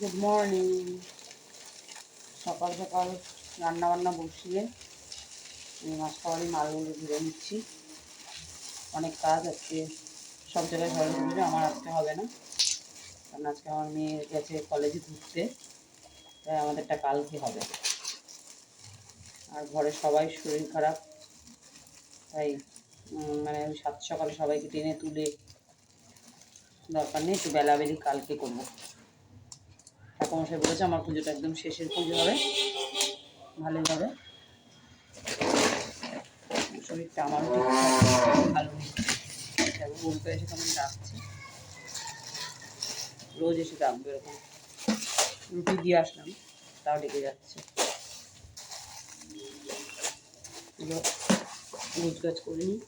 Good morning সকাল সকাল রান্না বান্না বসিয়ে আমি খাওয়ারই মালগুলো ধুয়ে নিচ্ছি। অনেক কাজ আজকে। সব জায়গায় সবাই ঘুরবে আমার আসতে হবে না। কারণ আজকে আমার মেয়ে গেছে কলেজে ঘুরতে। তাই আমাদেরটা কালকে হবে। আর ঘরে সবাই শরীর খারাপ। তাই মানে ওই সাত সকালে সবাইকে টেনে তুলে দরকার নেই, একটু বেলাবেলি কালকে করব। ঠাকুমশাই বলেছে আমার পুজোটা একদম শেষের পুজো হবে। ভালোই হবে। শরীরটা আমারও ঠিকঠাক ভালো বলতে এসে কেমন ডাকছে। রোজ এসে ডাকবে এরকম। রুটি দিয়ে আসলাম, তাও ডেকে যাচ্ছে। গুছ গাছ করে নিই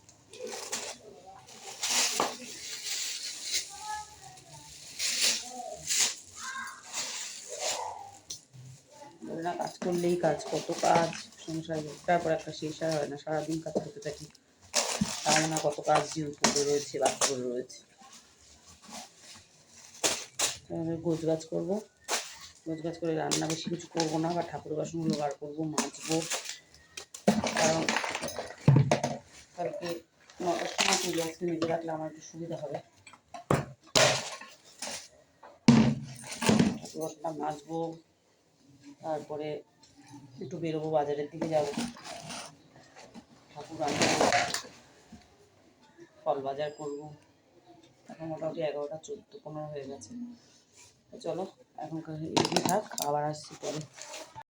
বলে না, কাজ করলেই কাজ, কত কাজ, সংসারে একটার পর একটা শেষ আর হয় না, সারাদিন কাজ করতে থাকি। তার না কত কাজ জিনিস পড়ে রয়েছে বাকি পড়ে রয়েছে। তাহলে গোছ গাছ করব। গোছ গাছ করে রান্না বেশি কিছু করব না, বা ঠাকুর বাসনগুলো বার করব, মাজবো। কারণ কালকে নটার সময় আজকে মেজে রাখলে আমার একটু সুবিধা হবে। ঠাকুর বাসনটা মাজবো। তারপরে একটু বেরোবো বাজারের দিকে যাব। ঠাকুর আনব। ফল বাজার করব। এখন মোটামুটি এগারোটা চোদ্দ, পনেরো হয়ে গেছে। চলো, এখনকার থাক আবার আসছি পরে।